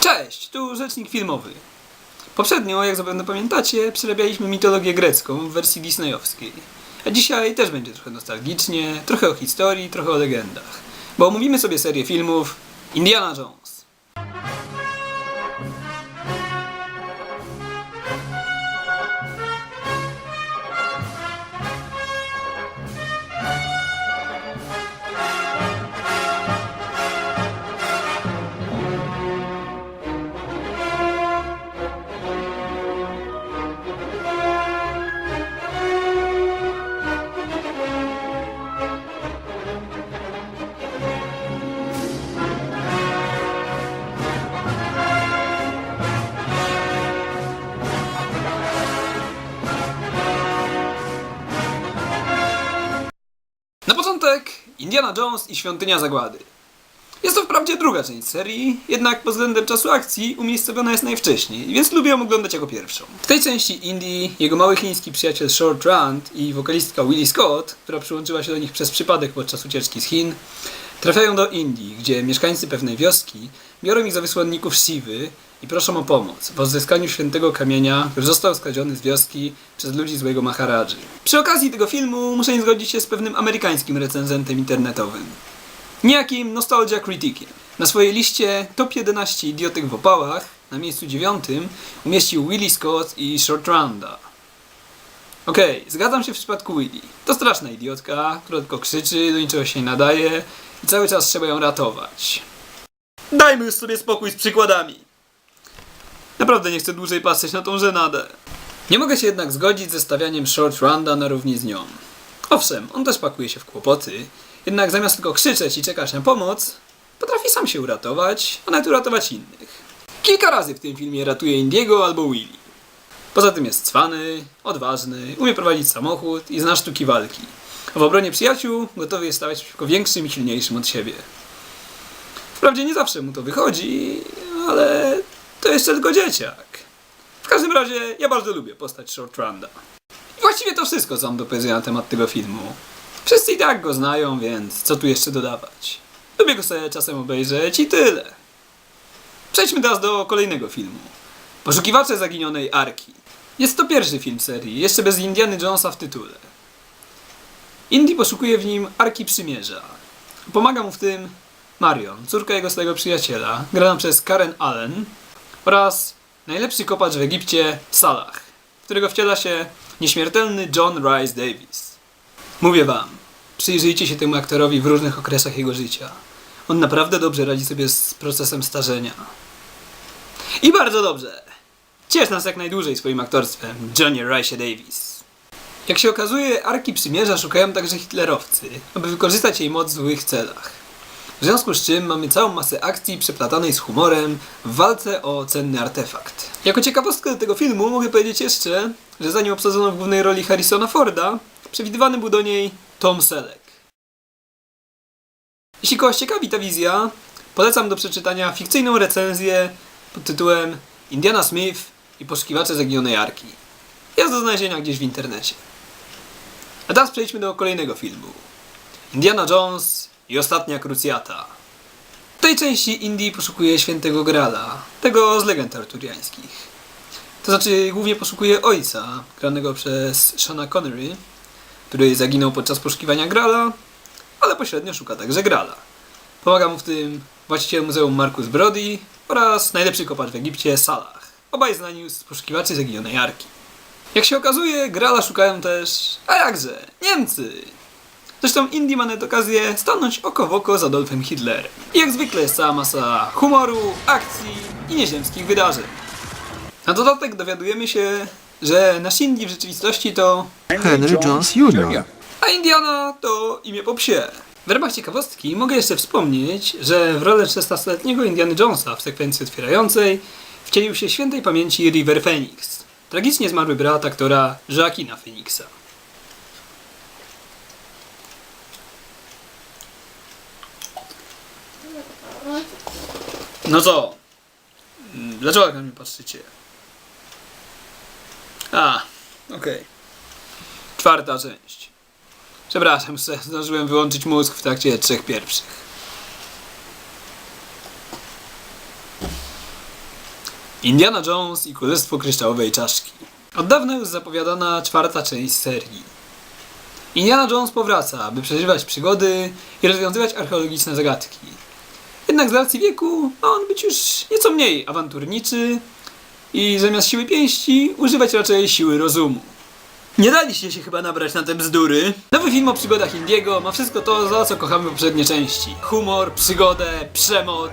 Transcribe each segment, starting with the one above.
Cześć, tu rzecznik filmowy. Poprzednio, jak zapewne pamiętacie, przerabialiśmy mitologię grecką w wersji disneyowskiej. A dzisiaj też będzie trochę nostalgicznie, trochę o historii, trochę o legendach. Bo omówimy sobie serię filmów Indiana Jones. Indiana Jones i Świątynia Zagłady. Jest to wprawdzie druga część serii, jednak pod względem czasu akcji umiejscowiona jest najwcześniej, więc lubię ją oglądać jako pierwszą. W tej części Indii jego mały chiński przyjaciel Short Rand i wokalistka Willie Scott, która przyłączyła się do nich przez przypadek podczas ucieczki z Chin, trafiają do Indii, gdzie mieszkańcy pewnej wioski biorą ich za wysłanników Siwy i proszą o pomoc w odzyskaniu świętego kamienia, który został skradziony z wioski przez ludzi złego Maharadży. Przy okazji tego filmu muszę nie zgodzić się z pewnym amerykańskim recenzentem internetowym. Niejakim Nostalgia Criticiem. Na swojej liście top 11 idiotek w opałach na miejscu dziewiątym umieścił Willie Scott i Short Rounda. Okej, zgadzam się w przypadku Willy. To straszna idiotka, która tylko krzyczy, do niczego się nie nadaje i cały czas trzeba ją ratować. Dajmy już sobie spokój z przykładami. Naprawdę nie chcę dłużej patrzeć na tą żenadę. Nie mogę się jednak zgodzić ze stawianiem Short Runda na równi z nią. Owszem, on też pakuje się w kłopoty, jednak zamiast tylko krzyczeć i czekać na pomoc, potrafi sam się uratować, a nawet uratować innych. Kilka razy w tym filmie ratuje Indiego albo Willy. Poza tym jest cwany, odważny, umie prowadzić samochód i zna sztuki walki. W obronie przyjaciół gotowy jest stawać przeciwko większym i silniejszym od siebie. Wprawdzie nie zawsze mu to wychodzi, ale to jeszcze tylko dzieciak. W każdym razie ja bardzo lubię postać Short Runda. I właściwie to wszystko, co mam do powiedzenia na temat tego filmu. Wszyscy i tak go znają, więc co tu jeszcze dodawać? Lubię go sobie czasem obejrzeć i tyle. Przejdźmy teraz do kolejnego filmu. Poszukiwacze zaginionej Arki. Jest to pierwszy film serii, jeszcze bez Indiany Jonesa w tytule. Indy poszukuje w nim Arki Przymierza. Pomaga mu w tym Marion, córka jego stałego przyjaciela, grana przez Karen Allen oraz najlepszy kopacz w Egipcie Salah, którego wciela się nieśmiertelny John Rice Davis. Mówię wam, przyjrzyjcie się temu aktorowi w różnych okresach jego życia. On naprawdę dobrze radzi sobie z procesem starzenia. I bardzo dobrze. Ciesz nas jak najdłużej swoim aktorstwem, Johnny Rice Davis. Jak się okazuje, Arki Przymierza szukają także hitlerowcy, aby wykorzystać jej moc w złych celach. W związku z czym mamy całą masę akcji przeplatanej z humorem w walce o cenny artefakt. Jako ciekawostkę do tego filmu mogę powiedzieć jeszcze, że zanim obsadzono w głównej roli Harrisona Forda, przewidywany był do niej Tom Selleck. Jeśli kogoś ciekawi ta wizja, polecam do przeczytania fikcyjną recenzję pod tytułem Indiana Smith i poszukiwacze zaginionej arki. Jest do znalezienia gdzieś w internecie. A teraz przejdźmy do kolejnego filmu. Indiana Jones i ostatnia krucjata. W tej części Indii poszukuje świętego Grala, tego z legend arturiańskich. To znaczy głównie poszukuje ojca, granego przez Shona Connery, który zaginął podczas poszukiwania Grala, ale pośrednio szuka także Grala. Pomaga mu w tym właściciel Muzeum Marcus Brody oraz najlepszy kopacz w Egipcie Salah. Obaj znani z poszukiwaczy zaginionej Arki. Jak się okazuje, Grala szukają też, a jakże, Niemcy! Zresztą Indie ma nawet okazję stanąć oko w oko z Adolfem Hitlerem. I jak zwykle jest cała masa humoru, akcji i nieziemskich wydarzeń. Na dodatek dowiadujemy się, że nasz Indie w rzeczywistości to Henry Jones Jr. a Indiana to imię po psie. W ramach ciekawostki mogę jeszcze wspomnieć, że w rolę 16-letniego Indiana Jonesa w sekwencji otwierającej wcielił się świętej pamięci River Phoenix, tragicznie zmarły brat aktora Joaquina Phoenixa. No co? Dlaczego tak na mnie patrzycie? A, okej. Czwarta część. Przepraszam, se- zdążyłem wyłączyć mózg w trakcie trzech pierwszych. Indiana Jones i Królestwo Kryształowej Czaszki. Od dawna już zapowiadana czwarta część serii. Indiana Jones powraca, aby przeżywać przygody i rozwiązywać archeologiczne zagadki. Jednak z racji wieku ma on być już nieco mniej awanturniczy i zamiast siły pięści używać raczej siły rozumu. Nie daliście się chyba nabrać na te bzdury. Nowy film o przygodach Indiego ma wszystko to, za co kochamy poprzednie części. Humor, przygodę, przemoc,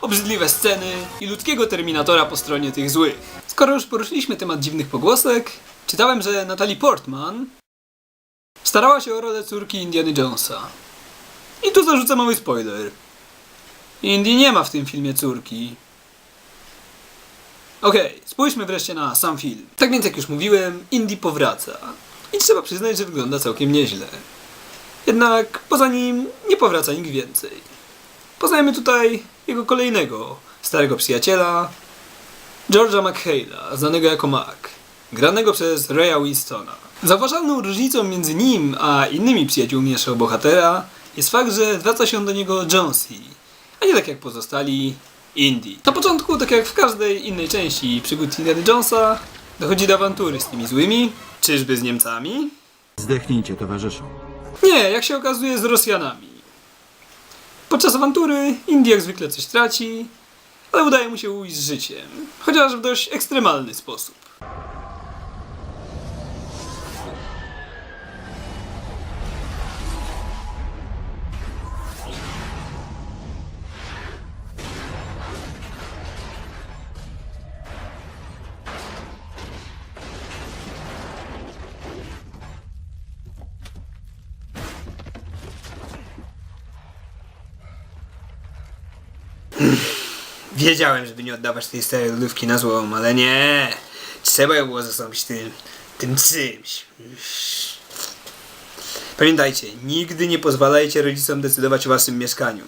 obrzydliwe sceny i ludzkiego Terminatora po stronie tych złych. Skoro już poruszyliśmy temat dziwnych pogłosek, czytałem, że Natalie Portman starała się o rolę córki Indiana Jonesa. I tu zarzucę mały spoiler. Indy nie ma w tym filmie córki. Okej, spójrzmy wreszcie na sam film. Tak więc jak już mówiłem, Indy powraca. I trzeba przyznać, że wygląda całkiem nieźle. Jednak poza nim nie powraca nikt więcej. Poznajemy tutaj jego kolejnego starego przyjaciela, George'a McHale'a, znanego jako Mac, granego przez Raya Winstona. Zauważalną różnicą między nim a innymi przyjaciółmi naszego bohatera jest fakt, że zwraca się do niego Jonesy, a nie tak jak pozostali Indy. Na początku, tak jak w każdej innej części przygód Indiana Jonesa, dochodzi do awantury z tymi złymi, czyżby z Niemcami? Zdechnijcie, towarzyszu. Nie, jak się okazuje z Rosjanami. Podczas awantury Indy jak zwykle coś traci, ale udaje mu się ujść z życiem, chociaż w dość ekstremalny sposób. Wiedziałem, żeby nie oddawać tej starej lodówki na złom, ale nie. Trzeba ją było zastąpić tym, tym czymś. Pamiętajcie, nigdy nie pozwalajcie rodzicom decydować o waszym mieszkaniu.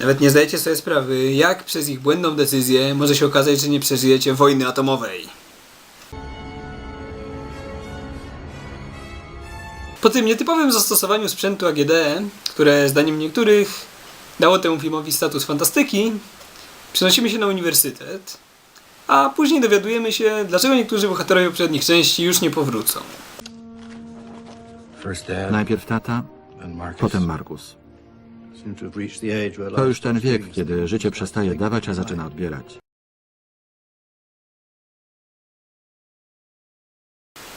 Nawet nie zdajecie sobie sprawy, jak przez ich błędną decyzję może się okazać, że nie przeżyjecie wojny atomowej. Po tym nietypowym zastosowaniu sprzętu AGD, które zdaniem niektórych dało temu filmowi status fantastyki, przenosimy się na uniwersytet, a później dowiadujemy się, dlaczego niektórzy bohaterowie poprzednich części już nie powrócą. Najpierw tata, potem Markus. To już ten wiek, kiedy życie przestaje dawać, a zaczyna odbierać.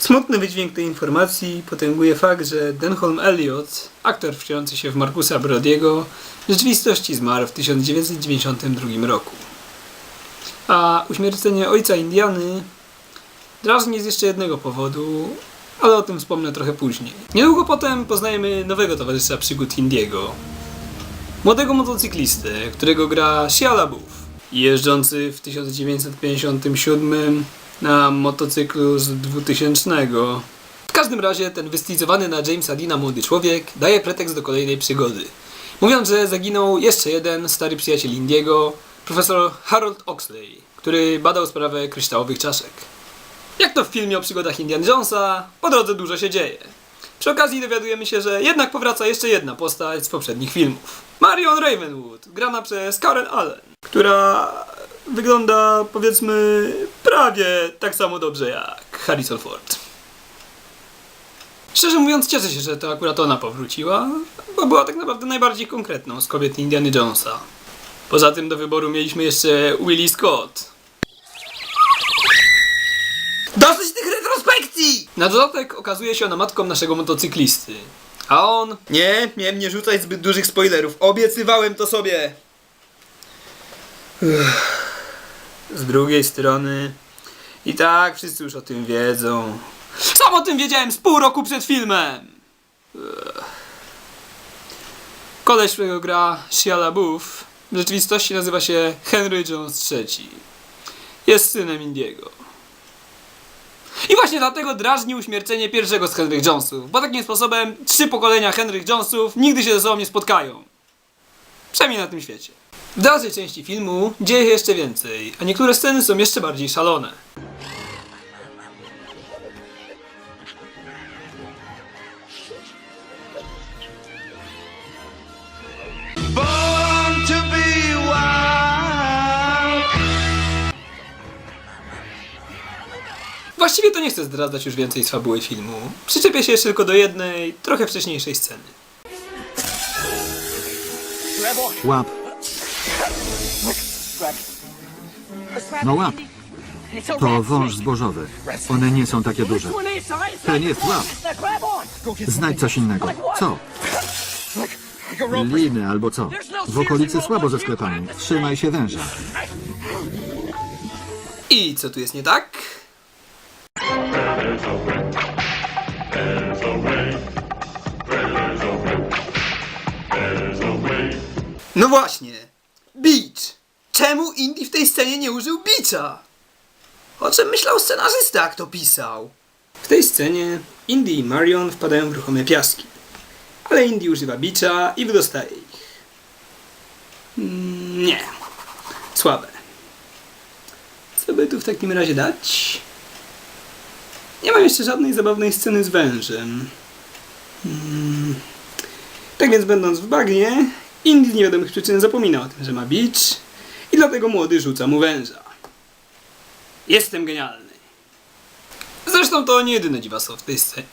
Smutny wydźwięk tej informacji potęguje fakt, że Denholm Elliot, aktor wcielający się w Markusa Brodiego, w rzeczywistości zmarł w 1992 roku. A uśmiercenie ojca Indiany drażni z jeszcze jednego powodu, ale o tym wspomnę trochę później. Niedługo potem poznajemy nowego towarzysza przygód Indiego. Młodego motocyklistę, którego gra Shia LaBeouf, jeżdżący w 1957 na motocyklu z 2000. W każdym razie ten wystylizowany na Jamesa Deana młody człowiek daje pretekst do kolejnej przygody. Mówiąc, że zaginął jeszcze jeden stary przyjaciel Indiego, profesor Harold Oxley, który badał sprawę kryształowych czaszek. Jak to w filmie o przygodach Indiana Jonesa, po drodze dużo się dzieje. Przy okazji dowiadujemy się, że jednak powraca jeszcze jedna postać z poprzednich filmów. Marion Ravenwood, grana przez Karen Allen, która wygląda powiedzmy prawie tak samo dobrze jak Harrison Ford. Szczerze mówiąc cieszę się, że to akurat ona powróciła, bo była tak naprawdę najbardziej konkretną z kobiet Indiana Jonesa. Poza tym do wyboru mieliśmy jeszcze Willie Scott. Dosyć tych retrospekcji! Na dodatek okazuje się ona matką naszego motocyklisty. A on... Nie, miałem nie rzucać zbyt dużych spoilerów. Obiecywałem to sobie. Uff. Z drugiej strony... I tak wszyscy już o tym wiedzą. Sam o tym wiedziałem z pół roku przed filmem! Koleś, którego gra Shia LaBeouf, w rzeczywistości nazywa się Henry Jones III. Jest synem Indiego. I właśnie dlatego drażni uśmiercenie pierwszego z Henry Jonesów, bo takim sposobem trzy pokolenia Henry Jonesów nigdy się ze sobą nie spotkają. Przynajmniej na tym świecie. W dalszej części filmu dzieje się jeszcze więcej, a niektóre sceny są jeszcze bardziej szalone. Właściwie to nie chcę zdradzać już więcej z fabuły filmu. Przyczepię się jeszcze tylko do jednej, trochę wcześniejszej sceny. Łap. No łap. To wąż zbożowy. One nie są takie duże. Ten jest łap. Znajdź coś innego. Co? Liny albo co? W okolicy słabo ze sklepami. Trzymaj się węża. I co tu jest nie tak? No właśnie. Beach. Czemu Indy w tej scenie nie użył bicza? O czym myślał scenarzysta, jak to pisał? W tej scenie Indy i Marion wpadają w ruchome piaski. Ale Indy używa bicza i wydostaje ich. Mm, Nie. Słabe. Co by tu w takim razie dać? Nie mam jeszcze żadnej zabawnej sceny z wężem. Hmm. Tak więc będąc w bagnie, Indy z niewiadomych przyczyn zapomina o tym, że ma bicz i dlatego młody rzuca mu węża. Jestem genialny. Zresztą to nie jedyne dziwactwo w tej scenie.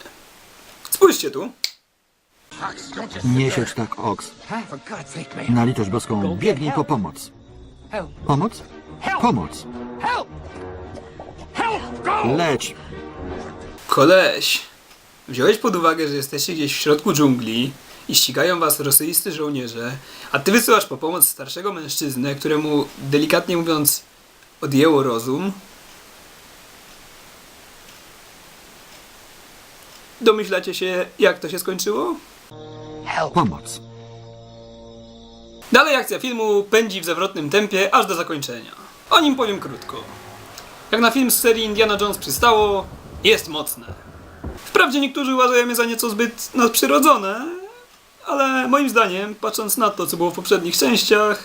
Spójrzcie tu. Nie siedź tak, Ox. Na litość boską, biegnij po pomoc. Pomoc? Pomoc. Leć. Koleś, wziąłeś pod uwagę, że jesteście gdzieś w środku dżungli i ścigają was rosyjscy żołnierze, a ty wysyłasz po pomoc starszego mężczyznę, któremu, delikatnie mówiąc, odjęło rozum? Domyślacie się, jak to się skończyło? Pomoc. Dalej akcja filmu pędzi w zawrotnym tempie aż do zakończenia. O nim powiem krótko. Jak na film z serii Indiana Jones przystało, jest mocne. Wprawdzie niektórzy uważają je za nieco zbyt nadprzyrodzone, ale moim zdaniem, patrząc na to, co było w poprzednich częściach,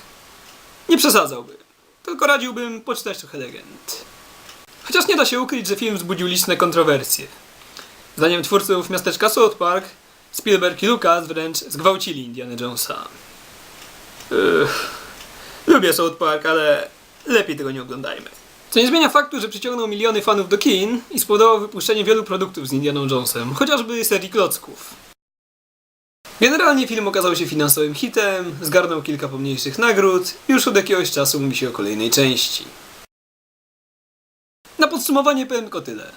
nie przesadzałbym. Tylko radziłbym poczytać trochę legend. Chociaż nie da się ukryć, że film wzbudził liczne kontrowersje. Zdaniem twórców miasteczka South Park, Spielberg i Lucas wręcz zgwałcili Indiana Jonesa. Ech, lubię South Park, ale lepiej tego nie oglądajmy. Co nie zmienia faktu, że przyciągnął miliony fanów do kin i spowodował wypuszczenie wielu produktów z Indianą Jonesem, chociażby serii klocków. Generalnie film okazał się finansowym hitem, zgarnął kilka pomniejszych nagród i już od jakiegoś czasu mówi się o kolejnej części. Na podsumowanie powiem tylko tyle.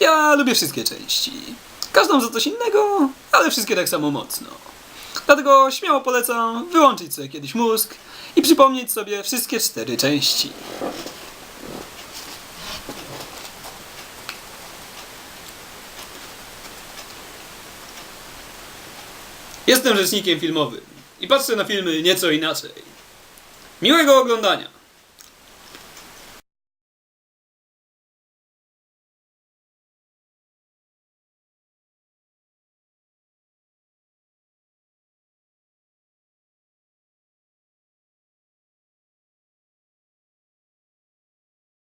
Ja lubię wszystkie części. Każdą za coś innego, ale wszystkie tak samo mocno. Dlatego śmiało polecam wyłączyć sobie kiedyś mózg i przypomnieć sobie wszystkie cztery części. Jestem rzecznikiem filmowym i patrzę na filmy nieco inaczej. Miłego oglądania!